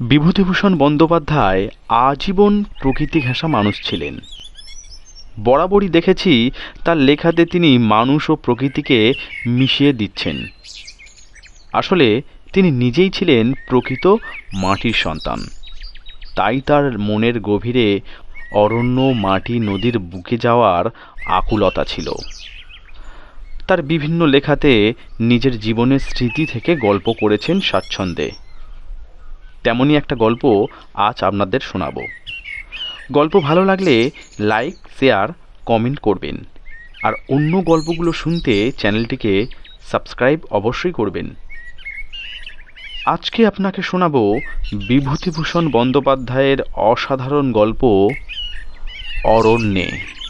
বিভূতিভূষণ বন্দ্যোপাধ্যায় আজীবন প্রকৃতি ঘেঁষা মানুষ ছিলেন। বরাবরই দেখেছি তার লেখাতে তিনি মানুষ ও প্রকৃতিকে মিশিয়ে দিচ্ছেন। আসলে তিনি নিজেই ছিলেন প্রকৃত মাটির সন্তান। তাই তার মনের গভীরে অরণ্য, মাটি, নদীর বুকে যাওয়ার আকুলতা ছিল। তার বিভিন্ন লেখাতে নিজের জীবনের স্মৃতি থেকে গল্প করেছেন স্বাচ্ছন্দ্যে। তেমনই একটা গল্প আজ আপনাদের শোনাবো। গল্প ভালো লাগলে লাইক, শেয়ার, কমেন্ট করবেন। আর অন্য গল্পগুলো শুনতে চ্যানেলটিকে সাবস্ক্রাইব অবশ্যই করবেন। আজকে আপনাকে শোনাবো বিভূতিভূষণ বন্দ্যোপাধ্যায়ের অসাধারণ গল্প অরণ্যে।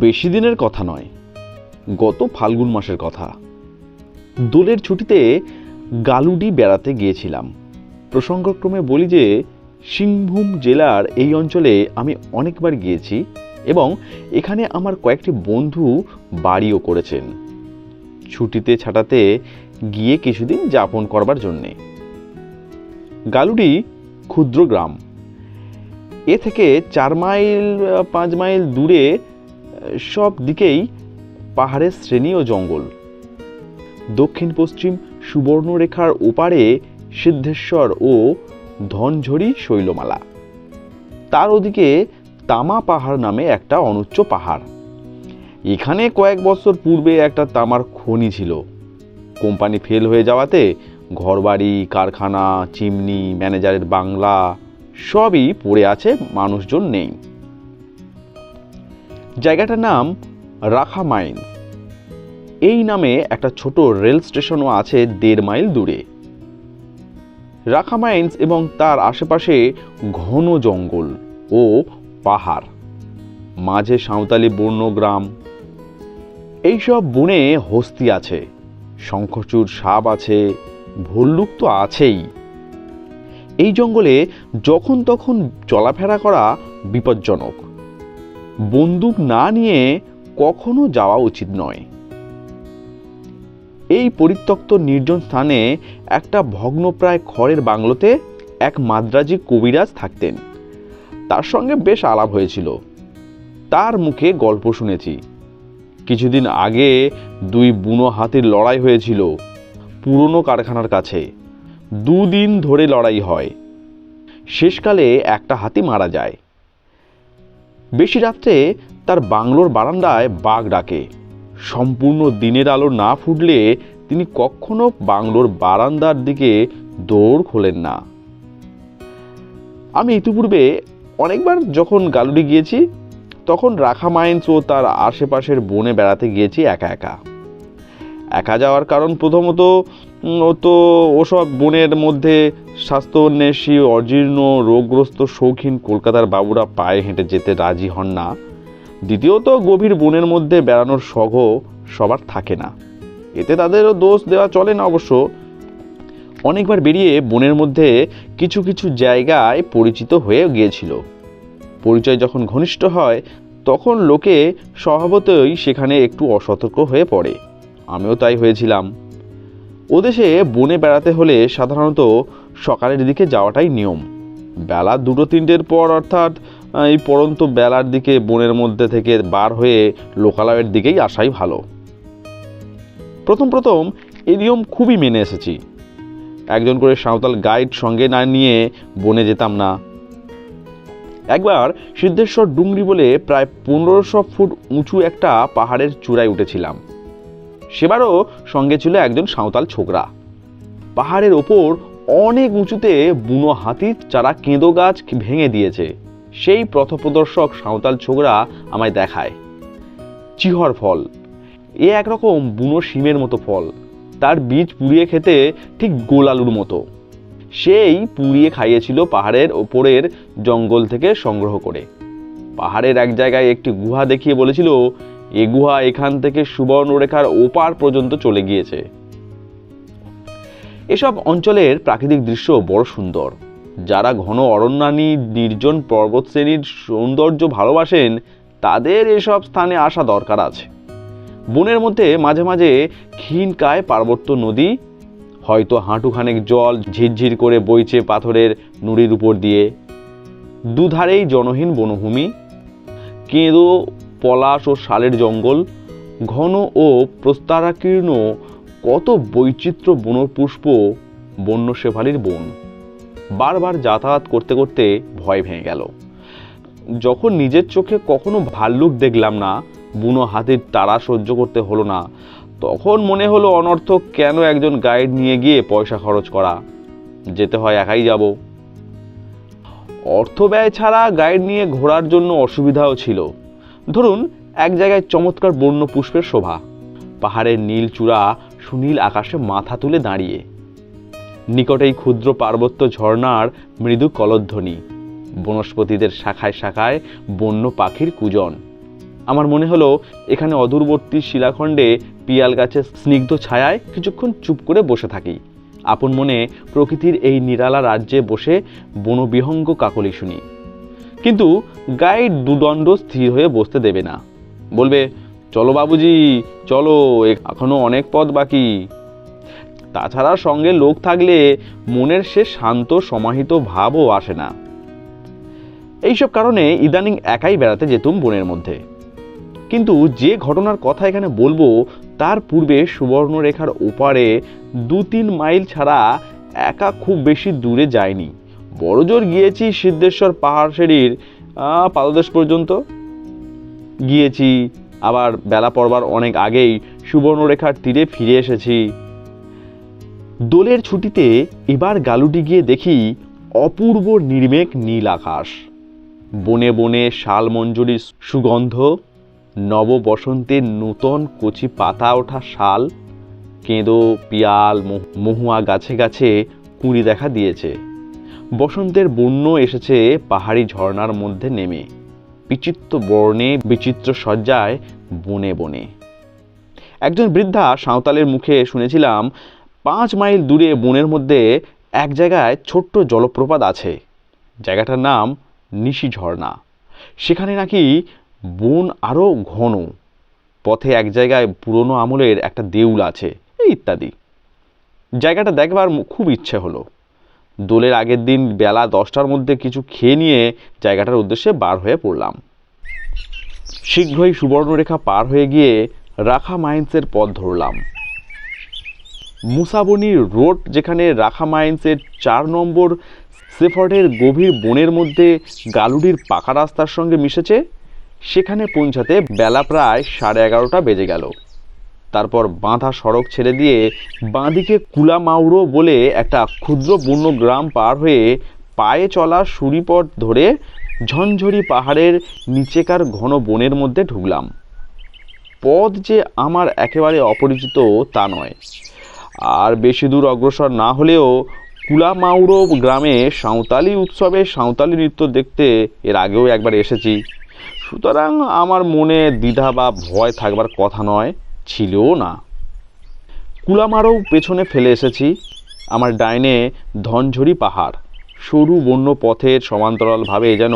বেশি দিনের কথা নয়। গত ফাল্গুন মাসের কথা। দোলের ছুটিতে গালুডি বেড়াতে গিয়েছিলাম। প্রসঙ্গক্রমে বলি যে, সিংভূম জেলার এই অঞ্চলে আমি অনেকবার গিয়েছি এবং এখানে আমার কয়েকটি বন্ধু বাড়িও করেছেন। ছুটিতে ছাটাতে গিয়ে কিছুদিন যাপন করবার জন্যে। গালুডি ক্ষুদ্র গ্রাম। এ থেকে চার মাইল পাঁচ মাইল দূরে সব দিকেই পাহাড়ের শ্রেণি ও জঙ্গল। দক্ষিণ, পশ্চিম সুবর্ণরেখার ওপারে সিদ্ধেশ্বর ও ধনঝরি শৈলমালা। তার ওদিকে তামা পাহাড় নামে একটা অনুচ্চ পাহাড়। এখানে কয়েক বছর পূর্বে একটা তামার খনি ছিল। কোম্পানি ফেল হয়ে যাওয়াতে ঘরবাড়ি, কারখানা, চিমনি, ম্যানেজারের বাংলা সবই পড়ে আছে, মানুষজন নেই। জায়গাটার নাম রাখা মাইন এই নামে একটা ছোট রেল স্টেশনও আছে দেড় মাইল দূরে। রাখা মাইন্স এবং তার আশেপাশে ঘন জঙ্গল ও পাহাড়। মাঝে সাঁওতালি বন্য গ্রাম। এইসব বনে হস্তি আছে শঙ্খচূড় সাপ আছে, ভল্লুক তো আছেই। এই জঙ্গলে যখন তখন চলাফেরা করা বিপজ্জনক। বন্দুক না নিয়ে কখনো যাওয়া উচিত নয়। এই পরিত্যক্ত নির্জন স্থানে একটা ভগ্নপ্রায় খড়ের বাংলোতে এক মাদ্রাজি কবিরাজ থাকতেন। তার সঙ্গে বেশ আলাপ হয়েছিল। তার মুখে গল্প শুনেছি। কিছুদিন আগে দুই বুনো হাতির লড়াই হয়েছিল পুরনো কারখানার কাছে। দুদিন ধরে লড়াই হয়। শেষকালে একটা হাতি মারা যায়। বেশি রাত্রে তার বাংলোর বারান্দায় বাঘ ডাকে। সম্পূর্ণ দিনের আলো না ফুটলে তিনি কখনো বাংলোর বারান্দার দিকে দৌড় খোলেন না। আমি ইতিপূর্বে অনেকবার যখন গালুডি গিয়েছি, তখন রাখা মাইন্স ও তার আশেপাশের বনে বেড়াতে গিয়েছি একা একা। একা যাওয়ার কারণ প্রথমত তো ওসব বনের মধ্যে স্বাস্থ্যন্বেষী, অজীর্ণ, রোগগ্রস্ত, শৌখিন কলকাতার বাবুরা পায়ে হেঁটে যেতে রাজি হন না। দ্বিতীয়ত, গভীর বনের মধ্যে বেড়ানোর শখও সবার থাকে না। এতে তাদেরও দোষ দেওয়া চলে না অবশ্য। অনেকবার বেরিয়ে বনের মধ্যে কিছু কিছু জায়গায় পরিচিত হয়ে গিয়েছিল। পরিচয় যখন ঘনিষ্ঠ হয়, তখন লোকে স্বভাবতই সেখানে একটু অসতর্ক হয়ে পড়ে। আমিও তাই হয়েছিলাম। ওদেশে বনে বেড়াতে হলে সাধারণত সকালের দিকে যাওয়াটাই নিয়ম। বেলা দুটো তিনটের পর অর্থাৎ এই পরন্ত বেলার দিকে বনের মধ্যে থেকে বার হয়ে লোকালয়ের দিকেই আসাই ভালো। প্রথম প্রথম এই নিয়ম খুবই মেনে এসেছি। একজন করে সাঁওতাল গাইড সঙ্গে না নিয়ে বনে যেতাম না। একবার সিদ্ধেশ্বর ডুংরি বলে প্রায় পনেরোশো ফুট উঁচু একটা পাহাড়ের চূড়ায় উঠেছিলাম। সেবারও সঙ্গে ছিল একজন সাঁওতাল ছোকরা। পাহাড়ের ওপর অনেক উঁচুতে বুনো হাতির চারা কেঁদো গাছ ভেঙে দিয়েছে। সেই পথপ্রদর্শক সাঁওতাল ছোকরা আমায় দেখায়। চিহর ফল। এ একরকম বুনো শিমের মতো ফল। তার বীজ পুড়িয়ে খেতে ঠিক গোল আলুর মতো। সেই পুড়িয়ে খাইয়েছিল পাহাড়ের ওপরের জঙ্গল থেকে সংগ্রহ করে। পাহাড়ের এক জায়গায় একটি গুহা দেখিয়ে বলেছিল এ গুহা এখান থেকে সুবর্ণরেখার ওপার পর্যন্ত চলে গিয়েছে। এসব অঞ্চলের প্রাকৃতিক দৃশ্য বড় সুন্দর। যারা ঘন অরণ্যানী, নির্জন পর্বত শ্রেণির সৌন্দর্য ভালোবাসেন, তাদের এসব স্থানে আসা দরকার আছে। বনের মধ্যে মাঝে মাঝে ক্ষীণকায় পার্বত্য নদী, হয়তো হাঁটুখানেক জল ঝিরঝির করে বইছে পাথরের নুড়ির উপর দিয়ে। দুধারেই জনহীন বনভূমি, কেঁদো পলাশ ও শালের জঙ্গল, ঘন ও প্রস্তারাকীর্ণ কত বৈচিত্র্য বনপুষ্প বন্য শেফালির বন। বারবার যাতায়াত করতে করতে ভয় ভেঙে গেল। যখন নিজের চোখে কখনো ভাল্লুক দেখলাম না, বুনো হাতির তারা সহ্য করতে হলো না, তখন মনে হলো অনর্থক কেন একজন গাইড নিয়ে গিয়ে পয়সা খরচ করা। যেতে হয় একাই যাব। অর্থ ব্যয় ছাড়া গাইড নিয়ে ঘোরার জন্য অসুবিধাও ছিল। ধরুন, এক জায়গায় চমৎকার বন্য পুষ্পের শোভা। পাহাড়ের নীল চূড়া সুনীল আকাশে মাথা তুলে দাঁড়িয়ে। নিকটেই ক্ষুদ্র পার্বত্য ঝর্ণার মৃদু কলধ্বনি। বনস্পতিদের শাখায় শাখায় বন্য পাখির কুজন। আমার মনে হলো, এখানে অদূরবর্তী শিলাখণ্ডে পিয়াল গাছের স্নিগ্ধ ছায়ায় কিছুক্ষণ চুপ করে বসে থাকি। আপন মনে প্রকৃতির এই নিরালা রাজ্যে বসে বনবিহঙ্গ কাকলি শুনি। কিন্তু গাইড দুদণ্ড স্থির হয়ে বসতে দেবে না। বলবে, চলো বাবুজি, চলো, এখনও অনেক পথ বাকি। তাছাড়া সঙ্গে লোক থাকলে মনের সে শান্ত, সমাহিত ভাবও আসে না। এইসব কারণে ইদানিং একাই বেড়াতে যেতুম বনের মধ্যে। কিন্তু যে ঘটনার কথা এখানে বলব, তার পূর্বে সুবর্ণরেখার ওপারে দু তিন মাইল ছাড়া একা খুব বেশি দূরে যায়নি। বড়জোর গিয়েছি সিদ্ধেশ্বর পাহাড় আহ, পাদদেশ পর্যন্ত। গিয়েছি আবার বেলা পড়বার অনেক আগেই সুবর্ণরেখার তীরে ফিরে এসেছি। দোলের ছুটিতে এবার গালুটি গিয়ে দেখি অপূর্ব নির্মেক নীল আকাশ। বনে বনে শালমঞ্জুরির সুগন্ধ নব বসন্তের নূতন কচি পাতা ওঠা শাল কেঁদো পিয়াল মহু- মহুয়া গাছে গাছে কুঁড়ি দেখা দিয়েছে। বসন্তের বন্য এসেছে পাহাড়ি ঝর্ণার মধ্যে নেমে। বিচিত্র বর্ণে, বিচিত্র সজ্জায় বনে বনে। একজন বৃদ্ধা সাঁওতালের মুখে শুনেছিলাম, পাঁচ মাইল দূরে বনের মধ্যে এক জায়গায় ছোট্ট জলপ্রপাত আছে। জায়গাটার নাম নিশি ঝর্ণা। সেখানে নাকি বন আরও ঘন। পথে এক জায়গায় পুরনো আমলের একটা দেউল আছে, ইত্যাদি। জায়গাটা দেখবার খুব ইচ্ছে হলো। দোলের আগের দিন বেলা দশটার মধ্যে কিছু খেয়ে নিয়ে জায়গাটার উদ্দেশ্যে বার হয়ে পড়লাম। শীঘ্রই সুবর্ণরেখা পার হয়ে গিয়ে রাখা মাইন্সের পথ ধরলাম। মুসাবনি রোড যেখানে রাখা মাইন্সের চার নম্বর সেফর্ডের গভীর বনের মধ্যে গালুডির পাকা রাস্তার সঙ্গে মিশেছে, সেখানে পৌঁছাতে বেলা প্রায় সাড়ে এগারোটা বেজে গেল। তারপর বাঁধা সড়ক ছেড়ে দিয়ে বাঁদিকে কুলামাউড়ো বলে একটা ক্ষুদ্র বন্য গ্রাম পার হয়ে পায়ে চলা সুরিপথ ধরে ঝনঝরি পাহাড়ের নিচেকার ঘন বনের মধ্যে ঢুকলাম। পথ যে আমার একেবারে অপরিচিত তা নয়। আর বেশি দূর অগ্রসর না হলেও কুলামাউড়ো গ্রামে সাঁওতালি উৎসবে সাঁওতালি নৃত্য দেখতে এর আগেও একবার এসেছি। সুতরাং আমার মনে দ্বিধা বা ভয় থাকবার কথা নয়। ছিলও না। কুলামারও পেছনে ফেলে এসেছি, আমার ডাইনে ধনঝরি পাহাড়। সরু বন্য পথের সমান্তরালভাবে যেন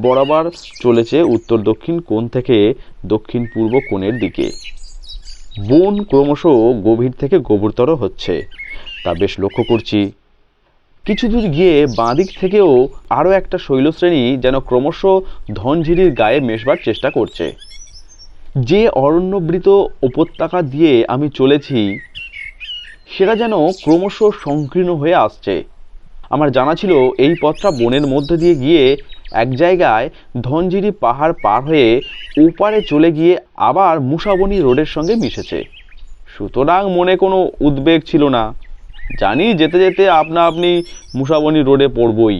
বরাবর চলেছে উত্তর দক্ষিণ কোণ থেকে দক্ষিণ পূর্ব কোণের দিকে। বন ক্রমশ গভীর থেকে গভীরতর হচ্ছে, তা বেশ লক্ষ্য করছি। কিছু দূর গিয়ে বাঁদিক থেকেও আরও একটা শৈলশ্রেণী যেন ক্রমশ ধনঝিরির গায়ে মেশবার চেষ্টা করছে। যে অরণ্যবৃত উপত্যকা দিয়ে আমি চলেছি, সেটা যেন ক্রমশ সংকীর্ণ হয়ে আসছে। আমার জানা ছিল এই পথটা বনের মধ্যে দিয়ে গিয়ে এক জায়গায় ধনজিরি পাহাড় পার হয়ে ওপারে চলে গিয়ে আবার মুসাবনি রোডের সঙ্গে মিশেছে। সুতরাং মনে কোনো উদ্বেগ ছিল না। জানি যেতে যেতে আপনা আপনি মুসাবনি রোডে পড়বই।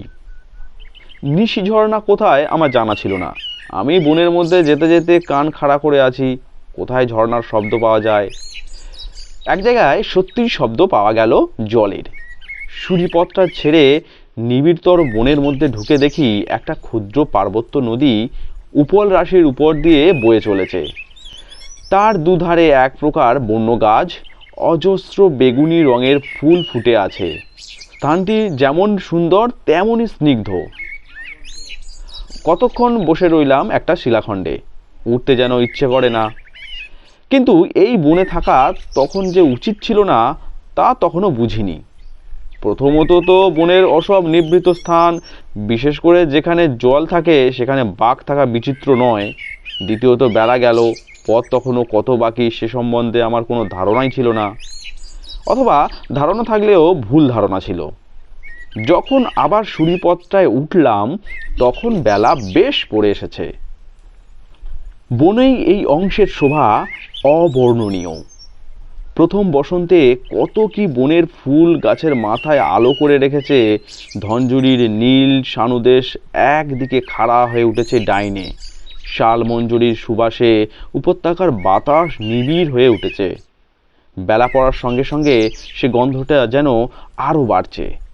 নিশি ঝর্ণা কোথায় আমার জানা ছিল না। আমি বনের মধ্যে যেতে যেতে কান খাড়া করে আছি, কোথায় ঝর্ণার শব্দ পাওয়া যায়? এক জায়গায় সত্যিই শব্দ পাওয়া গেল জলের। সুরিপথটা ছেড়ে নিবিড়তর বনের মধ্যে ঢুকে দেখি একটা ক্ষুদ্র পার্বত্য নদী উপল রাশির উপর দিয়ে বয়ে চলেছে। তার দুধারে এক প্রকার বন্য গাছ, অজস্র বেগুনি রঙের ফুল ফুটে আছে। স্থানটি যেমন সুন্দর, তেমনই স্নিগ্ধ। কতক্ষণ বসে রইলাম একটা শিলাখণ্ডে? উঠতে যেন ইচ্ছে করে না। কিন্তু এই বনে থাকা তখন যে উচিত ছিল না, তা তখনও বুঝিনি। প্রথমত তো বনের অসব নিবৃত স্থান, বিশেষ করে যেখানে জল থাকে, সেখানে বাঘ থাকা বিচিত্র নয়। দ্বিতীয়ত বেড়া গেল, পথ তখনও কত বাকি সে সম্বন্ধে আমার কোনো ধারণাই ছিল না। অথবা ধারণা থাকলেও ভুল ধারণা ছিল। যখন আবার সুরিপথটায় উঠলাম, তখন বেলা বেশ পড়ে এসেছে। বনেই এই অংশের শোভা অবর্ণনীয়। প্রথম বসন্তে কত কি বনের ফুল গাছের মাথায় আলো করে রেখেছে ধনজুরির নীল সানুদেশ একদিকে খাড়া হয়ে উঠেছে ডাইনে। শাল মঞ্জুরির সুবাসে উপত্যকার বাতাস নিবিড় হয়ে উঠেছে। বেলা পড়ার সঙ্গে সঙ্গে সে গন্ধটা যেন আরও বাড়ছে।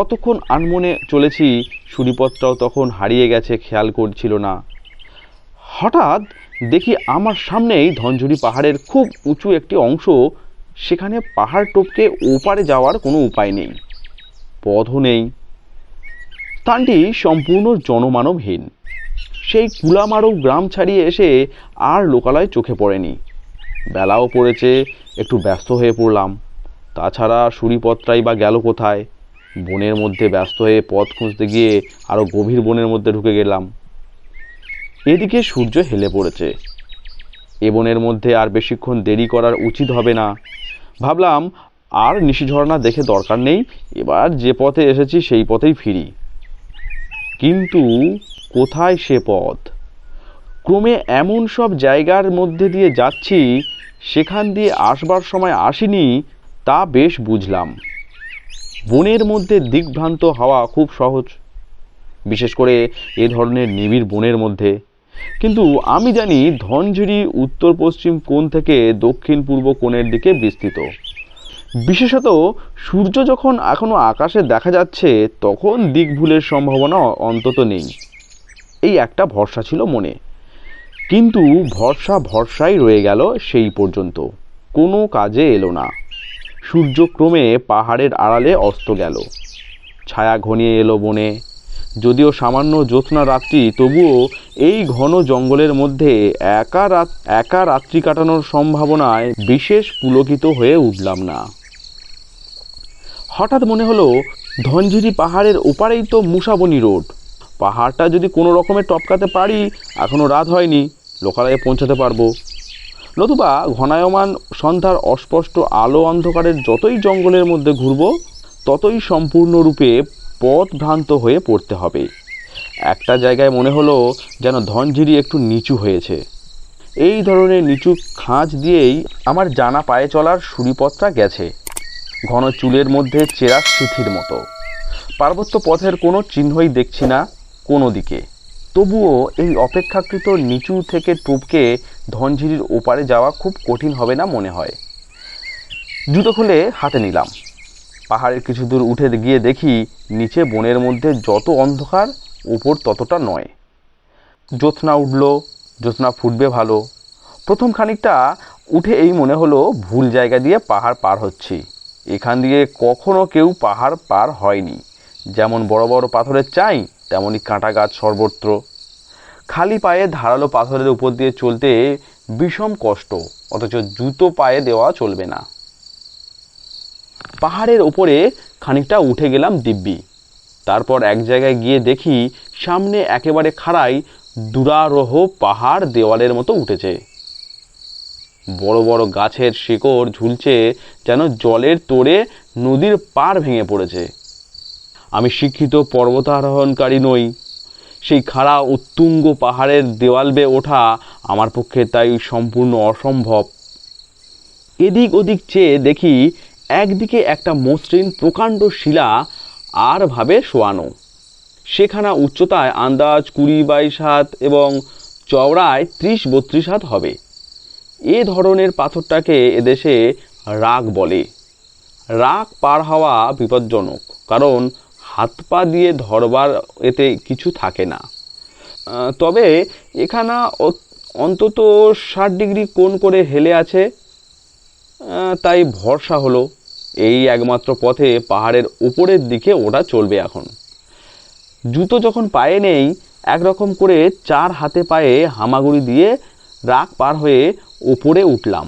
কতক্ষণ আনমনে চলেছি সুরিপথটাও তখন হারিয়ে গেছে, খেয়াল করছিল না। হঠাৎ দেখি আমার সামনেই ধনঝুরি পাহাড়ের খুব উঁচু একটি অংশ, সেখানে পাহাড় টপকে ওপারে যাওয়ার কোনো উপায় নেই। পথও নেই। স্থানটি সম্পূর্ণ জনমানবহীন। সেই কুলামারৌ গ্রাম ছাড়িয়ে এসে আর লোকালয় চোখে পড়েনি। বেলাও পড়েছে, একটু ব্যস্ত হয়ে পড়লাম। তাছাড়া সুরিপথটাই বা গেল কোথায়? বনের মধ্যে ব্যস্ত হয়ে পথ খুঁজতে গিয়ে আরও গভীর বনের মধ্যে ঢুকে গেলাম। এদিকে সূর্য হেলে পড়েছে। এ বনের মধ্যে আর বেশিক্ষণ দেরি করার উচিত হবে না। ভাবলাম, আর নিশিঝর্ণা দেখে দরকার নেই, এবার যে পথে এসেছি সেই পথেই ফিরি। কিন্তু কোথায় সে পথ? ক্রমে এমন সব জায়গার মধ্যে দিয়ে যাচ্ছি, সেখান দিয়ে আসবার সময় আসিনি, তা বেশ বুঝলাম। বনের মধ্যে দিকভ্রান্ত হওয়া খুব সহজ। বিশেষ করে এ ধরনের নিবিড় বনের মধ্যে। কিন্তু আমি জানি ধনঝিরি উত্তর পশ্চিম কোণ থেকে দক্ষিণ পূর্ব কোণের দিকে বিস্তৃত। বিশেষত সূর্য যখন এখনও আকাশে দেখা যাচ্ছে, তখন দিক ভুলের সম্ভাবনা অন্তত নেই। এই একটা ভরসা ছিল মনে। কিন্তু ভরসা ভরসাই রয়ে গেল সেই পর্যন্ত। কোনো কাজে এলো না। সূর্য ক্রমে পাহাড়ের আড়ালে অস্ত গেল। ছায়া ঘনিয়ে এলো বনে। যদিও সামান্য জ্যোৎস্না রাত্রি, তবুও এই ঘন জঙ্গলের মধ্যে একা রাত, একা রাত্রি কাটানোর সম্ভাবনায় বিশেষ পুলকিত হয়ে উঠলাম না। হঠাৎ মনে হলো, ধনঝিরি পাহাড়ের ওপারেই তো মুসাবনি রোড। পাহাড়টা যদি কোনো রকমে টপকাতে পারি এখনও রাত হয়নি, লোকালয়ে পৌঁছাতে পারব। নতুবা ঘনায়মান সন্ধ্যার অস্পষ্ট আলো অন্ধকারের যতই জঙ্গলের মধ্যে ঘুরব, ততই সম্পূর্ণরূপে পথ ভ্রান্ত হয়ে পড়তে হবে। একটা জায়গায় মনে হলো যেন ধনঝিরি একটু নিচু হয়েছে। এই ধরনের নিচু খাঁজ দিয়েই আমার জানা পায়ে চলার সুরিপথটা গেছে, ঘন চুলের মধ্যে চেরা সিথির মতো। পার্বত্য পথের কোনো চিহ্নই দেখছি না কোনো দিকে। তবুও এই অপেক্ষাকৃত নিচু থেকে টুপকে ধনঝিরির ওপারে যাওয়া খুব কঠিন হবে না মনে হয়। জুতো খুলে হাতে নিলাম। পাহাড়ের কিছু দূর উঠে গিয়ে দেখি নিচে বনের মধ্যে যত অন্ধকার উপর ততটা নয়। জ্যোৎস্না উঠল, জ্যোৎস্না ফুটবে ভালো। প্রথম খানিকটা উঠে এই মনে হলো ভুল জায়গা দিয়ে পাহাড় পার হচ্ছি। এখান দিয়ে কখনো কেউ পাহাড় পার হয়নি। যেমন বড় বড় পাথরের চাই তেমনই কাঁটা গাছ সর্বত্র। খালি পায়ে ধারালো পাথরের উপর দিয়ে চলতে বিষম কষ্ট, অথচ জুতো পায়ে দেওয়া চলবে না। পাহাড়ের ওপরে খানিকটা উঠে গেলাম দিব্যি। তারপর এক জায়গায় গিয়ে দেখি সামনে একেবারে খাড়াই দুরারোহ পাহাড় দেওয়ালের মতো উঠেছে। বড় বড় গাছের শিকড় ঝুলছে যেন জলের তোড়ে নদীর পার ভেঙে পড়েছে। আমি শিক্ষিত পর্বতারোহণকারী নই। সেই খাড়া উত্তুঙ্গ পাহাড়ের দেওয়াল বেয়ে ওঠা আমার পক্ষে তাই সম্পূর্ণ অসম্ভব। এদিক ওদিক চেয়ে দেখি একদিকে একটা মসৃণ প্রকাণ্ড শিলা আর ভাবে শোয়ানো। সেখানা উচ্চতায় আন্দাজ কুড়ি বাইশ হাত এবং চওড়ায় ত্রিশ বত্রিশ হাত হবে। এ ধরনের পাথরটাকে এদেশে রাগ বলে। রাগ পার হওয়া বিপজ্জনক, কারণ হাত পা দিয়ে ধরবার এতে কিছু থাকে না। তবে এখানা অন্তত ষাট ডিগ্রি কোণ করে হেলে আছে। তাই ভরসা হলো, এই একমাত্র পথে পাহাড়ের উপরের দিকে ওটা চলবে এখন। জুতো যখন পায়ে নেই, একরকম করে চার হাতে পায়ে হামাগুড়ি দিয়ে রাগ পার হয়ে ওপরে উঠলাম।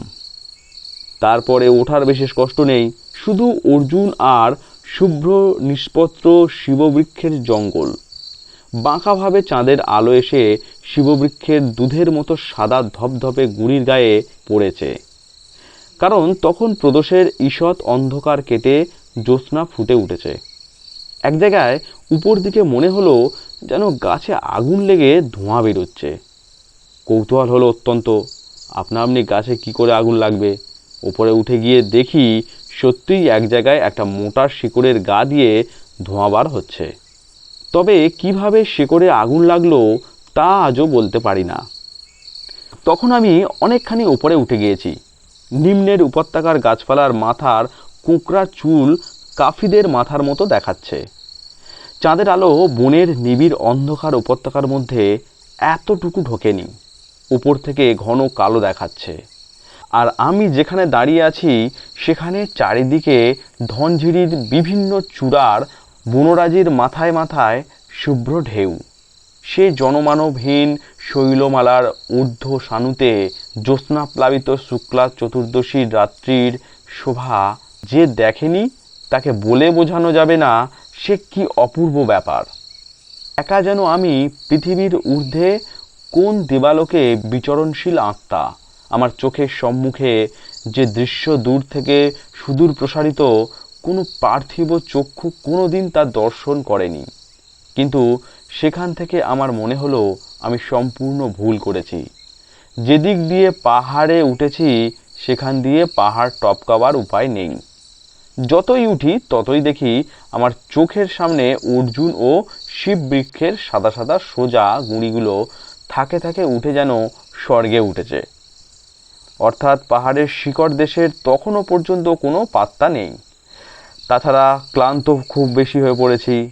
তারপরে ওঠার বিশেষ কষ্ট নেই, শুধু অর্জুন আর শুভ্র নিষ্পত্র শিববৃক্ষের জঙ্গল। বাঁকাভাবে চাঁদের আলো এসে শিববৃক্ষের দুধের মতো সাদা ধপধপে গুড়ির গায়ে পড়েছে। কারণ তখন প্রদোষের ঈষৎ অন্ধকার কেটে জ্যোৎস্না ফুটে উঠেছে। এক জায়গায় উপর দিকে মনে হলো যেন গাছে আগুন লেগে ধোঁয়া বেরোচ্ছে। কৌতূহল হলো অত্যন্ত। আপনা আপনি গাছে কি করে আগুন লাগবে? উপরে উঠে গিয়ে দেখি সত্যিই এক জায়গায় একটা মোটা শিকড়ের গা দিয়ে ধোঁয়া বার হচ্ছে। তবে কীভাবে শিকড়ে আগুন লাগল তা আজও বলতে পারি না। তখন আমি অনেকখানি উপরে উঠে গিয়েছি। নিম্নের উপত্যকার গাছপালার মাথার কুঁকড়া চুল কাফিদের মাথার মতো দেখাচ্ছে। চাঁদের আলো বনের নিবিড় অন্ধকার উপত্যকার মধ্যে এতটুকু ঢোকেনি। উপর থেকে ঘন কালো দেখাচ্ছে। আর আমি যেখানে দাঁড়িয়ে আছি, সেখানে চারিদিকে ধনঝিরির বিভিন্ন চূড়ার বনরাজির মাথায় মাথায় শুভ্র ঢেউ। সে জনমানবহীন শৈলমালার ঊর্ধ্ব সানুতে জ্যোৎস্নাপ্লাবিত শুক্লা চতুর্দশীর রাত্রির শোভা যে দেখেনি, তাকে বলে বোঝানো যাবে না সে কি অপূর্ব ব্যাপার। একা যেন আমি পৃথিবীর ঊর্ধ্বে কোন দেবালোকে বিচরণশীল আত্মা। আমার চোখের সম্মুখে যে দৃশ্য দূর থেকে সুদূর প্রসারিত, কোনো পার্থিব চক্ষু কোনো দিন তার দর্শন করেনি। কিন্তু সেখান থেকে আমার মনে হলো, আমি সম্পূর্ণ ভুল করেছি। যেদিক দিয়ে পাহাড়ে উঠেছি, সেখান দিয়ে পাহাড় টপকাবার উপায় নেই। যতই উঠি, ততই দেখি আমার চোখের সামনে অর্জুন ও শিব বৃক্ষের সাদা সাদা সোজা গুঁড়িগুলো থাকে থাকে উঠে যেন স্বর্গে উঠেছে। অর্থাৎ পাহাড়ের শিকড় দেশের তখনও পর্যন্ত কোনো পাত্তা নেই। তাছাড়া ক্লান্ত খুব বেশি হয়ে পড়েছি।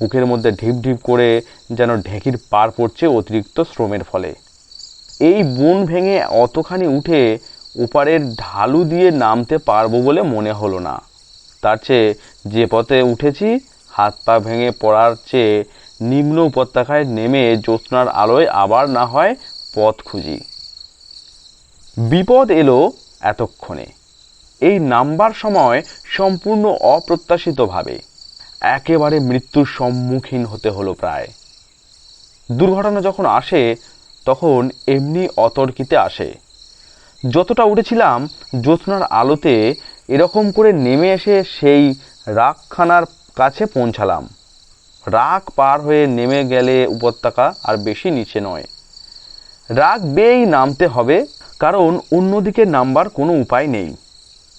বুকের মধ্যে ঢিপ ঢিপ করে যেন ঢেকির পার পড়ছে অতিরিক্ত শ্রমের ফলে। এই বন ভেঙে অতখানি উঠে ওপারের ঢালু দিয়ে নামতে পারব বলে মনে হলো না। তার চেয়ে যে পথে উঠেছি, হাত পা ভেঙে পড়ার চেয়ে নিম্ন উপত্যকায় নেমে জ্যোৎস্নার আলোয় আবার না হয় পথ খুঁজি। বিপদ এলো এতক্ষণে। এই নামবার সময় সম্পূর্ণ অপ্রত্যাশিতভাবে। একেবারে মৃত্যুর সম্মুখীন হতে হলো প্রায়। দুর্ঘটনা যখন আসে, তখন এমনি অতর্কিতে আসে। যতটা উঠেছিলাম জ্যোৎস্নার আলোতে, এরকম করে নেমে এসে সেই রাগখানার কাছে পৌঁছালাম। রাগ পার হয়ে নেমে গেলে উপত্যকা আর বেশি নিচে নয়। রাগ বেয়েই নামতে হবে কারণ অন্যদিকে নামবার কোনো উপায় নেই।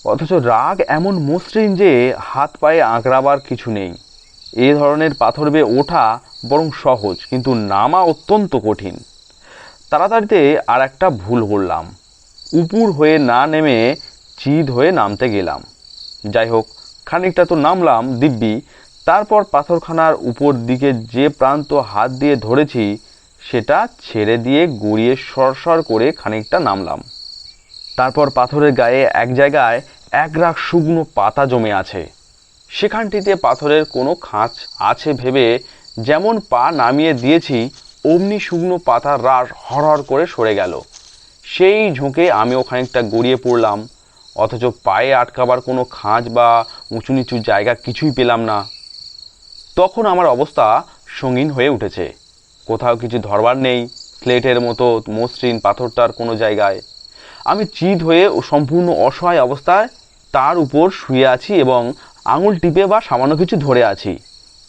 অথচ রাগ এমন মসৃণ যে হাত পায়ে আঁকড়াবার কিছু নেই। এ ধরনের পাথর বেয়ে ওঠা বরং সহজ, কিন্তু নামা অত্যন্ত কঠিন। তাড়াতাড়িতে আর একটা ভুল করলাম। উপুর হয়ে না নেমে চিদ হয়ে নামতে গেলাম। যাই হোক, খানিকটা তো নামলাম দিব্যি। তারপর পাথরখানার উপর দিকে যে প্রান্ত হাত দিয়ে ধরেছি সেটা ছেড়ে দিয়ে গড়িয়ে সরসর করে খানিকটা নামলাম। তারপর পাথরের গায়ে এক জায়গায় এক রাখ শুকনো পাতা জমে আছে। সেখানটিতে পাথরের কোনো খাঁচ আছে ভেবে যেমন পা নামিয়ে দিয়েছি, অমনি শুকনো পাতার রাস হরহর করে সরে গেল। সেই ঝোঁকে আমিও খানিকটা গড়িয়ে পড়লাম, অথচ পায়ে আটকাবার কোনো খাঁজ বা উঁচু নিচু জায়গা কিছুই পেলাম না। তখন আমার অবস্থা সঙ্গীন হয়ে উঠেছে। কোথাও কিছু ধরবার নেই স্লেটের মতো মসৃণ পাথরটার কোনো জায়গায়। আমি চিত হয়ে ও সম্পূর্ণ অসহায় অবস্থায় তার উপর শুয়ে আছি এবং আঙুল টিপে বা সামান্য কিছু ধরে আছি।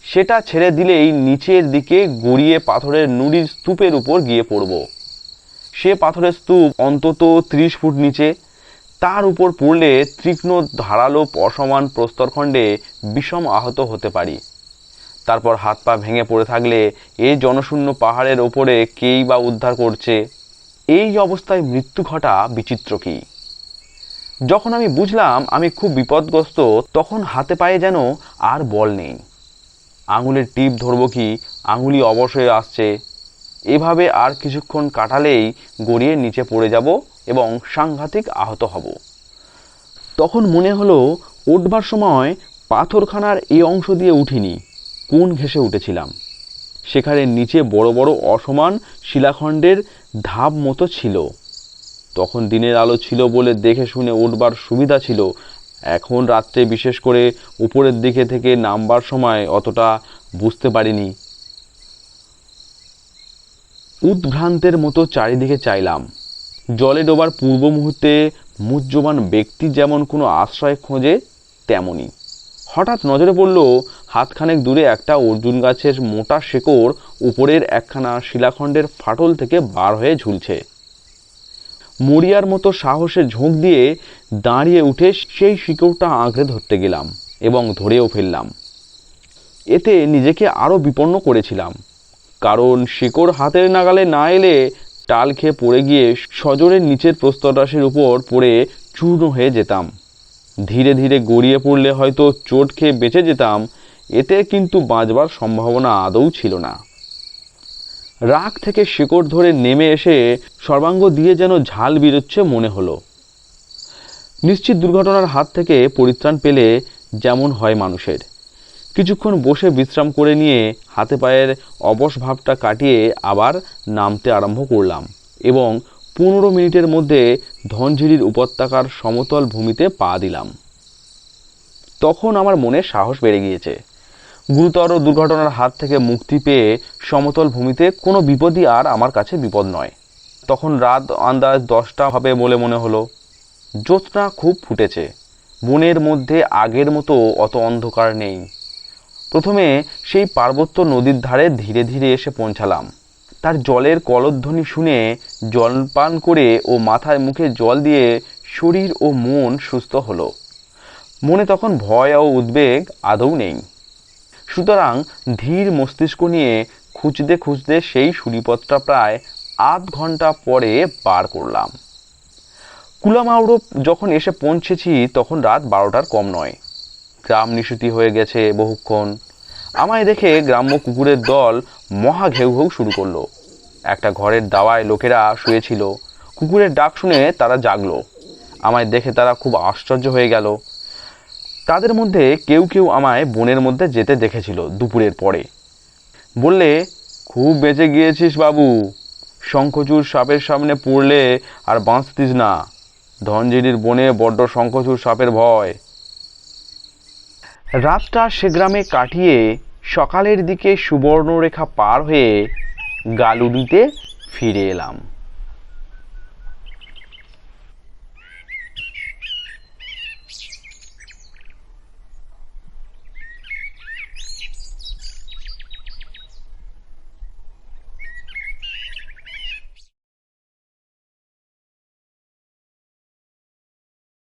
সেটা ছেড়ে দিলেই নিচের দিকে গড়িয়ে পাথরের নুড়ির স্তূপের উপর গিয়ে পড়ব। সে পাথরের স্তূপ অন্তত ত্রিশ ফুট নিচে। তার উপর পড়লে তীক্ষ্ণ ধারালো অসমান প্রস্তরখণ্ডে বিষম আহত হতে পারি। তারপর হাত পা ভেঙে পড়ে থাকলে এই জনশূন্য পাহাড়ের ওপরে কেই বা উদ্ধার করছে? এই অবস্থায় মৃত্যু ঘটা বিচিত্র কি? যখন আমি বুঝলাম আমি খুব বিপদগ্রস্ত, তখন হাতে পায়ে যেন আর বল নেই। আঙুলের টিপ ধরবো কি? আঙুলি অবশ হয়ে আসছে। এভাবে আর কিছুক্ষণ কাটালেই গড়িয়ে নিচে পড়ে যাব এবং সাংঘাতিক আহত হব। তখন মনে হলো, উঠবার সময় পাথরখানার এই অংশ দিয়ে উঠিনি। কোন ঘেসে উঠেছিলাম। সেখানে নিচে বড় বড় অসমান শিলাখণ্ডের ধাপ মতো ছিল। তখন দিনের আলো ছিল বলে দেখে শুনে উঠবার সুবিধা ছিল। এখন রাত্রে বিশেষ করে উপরের দিকে থেকে নামবার সময় অতটা বুঝতে পারিনি। উদ্ভ্রান্তের মতো চারিদিকে চাইলাম। জলে ডোবার পূর্ব মুহূর্তে মুহ্যমান ব্যক্তি যেমন কোনো আশ্রয় খোঁজে, তেমনই। হঠাৎ নজরে পড়ল হাতখানেক দূরে একটা অর্জুন গাছের মোটা শেকড় উপরের একখানা শিলাখণ্ডের ফাটল থেকে বার হয়ে ঝুলছে। মরিয়ার মতো সাহসে ঝোঁক দিয়ে দাঁড়িয়ে উঠে সেই শিকড়টা আঁকড়ে ধরতে গেলাম এবং ধরেও ফেললাম। এতে নিজেকে আরও বিপন্ন করেছিলাম। কারণ শিকড় হাতের নাগালে না এলে টাল খেয়ে পড়ে গিয়ে সজোরের নিচের প্রস্তররাশির উপর পড়ে চূর্ণ হয়ে যেতাম। ধীরে ধীরে গড়িয়ে পড়লে হয়তো চোট খেয়ে বেঁচে যেতাম, এতে কিন্তু বাঁচবার সম্ভাবনা আদৌ ছিল না। রাগ থেকে শিকড় ধরে নেমে এসে সর্বাঙ্গ দিয়ে যেন ঝাল বেরোচ্ছে মনে হলো। নিশ্চিত দুর্ঘটনার হাত থেকে পরিত্রাণ পেলে যেমন হয় মানুষের। কিছুক্ষণ বসে বিশ্রাম করে নিয়ে হাতে পায়ের অবশ ভাবটা কাটিয়ে আবার নামতে আরম্ভ করলাম এবং পনেরো মিনিটের মধ্যে ধনঝিরির উপত্যকার সমতল ভূমিতে পা দিলাম। তখন আমার মনে সাহস বেড়ে গিয়েছে। গুরুতর দুর্ঘটনার হাত থেকে মুক্তি পেয়ে সমতল ভূমিতে কোনো বিপদই আর আমার কাছে বিপদ নয়। তখন রাত আন্দাজ দশটা হবে বলে মনে হলো। জ্যোৎস্না খুব ফুটেছে। বনের মধ্যে আগের মতো অত অন্ধকার নেই। প্রথমে সেই পার্বত্য নদীর ধারে ধীরে ধীরে এসে পৌঁছালাম। তার জলের কলধ্বনি শুনে জল পান করে ও মাথায় মুখে জল দিয়ে শরীর ও মন সুস্থ হলো। মনে তখন ভয় ও উদ্বেগ আদৌ নেই। সুতরাং ধীর মস্তিষ্ক নিয়ে খুঁজতে খুঁজতে সেই সুরিপথটা প্রায় আধ ঘণ্টা পরে পার করলাম। কুলামাউড়ো যখন এসে পৌঁছেছি তখন রাত বারোটার কম নয়। গ্রাম নিশুতি হয়ে গেছে বহুক্ষণ। আমায় দেখে গ্রাম্য কুকুরের দল মহা ঘেউ ঘেউ শুরু করল। একটা ঘরের দাওয়ায় লোকেরা শুয়েছিল। কুকুরের ডাক শুনে তারা জাগলো। আমায় দেখে তারা খুব আশ্চর্য হয়ে গেল। তাদের মধ্যে কেউ কেউ আমায় বনের মধ্যে যেতে দেখেছিল দুপুরের পরে। বললে, খুব বেঁচে গিয়েছিস বাবু। শঙ্খচূড় সাপের সামনে পড়লে আর বাঁচতিস না। ধনজিরির বনে বড্ড শঙ্খচূড় সাপের ভয়। রাতটা সে গ্রামে কাটিয়ে সকালের দিকে সুবর্ণরেখা পার হয়ে গালুডিতে ফিরে এলাম।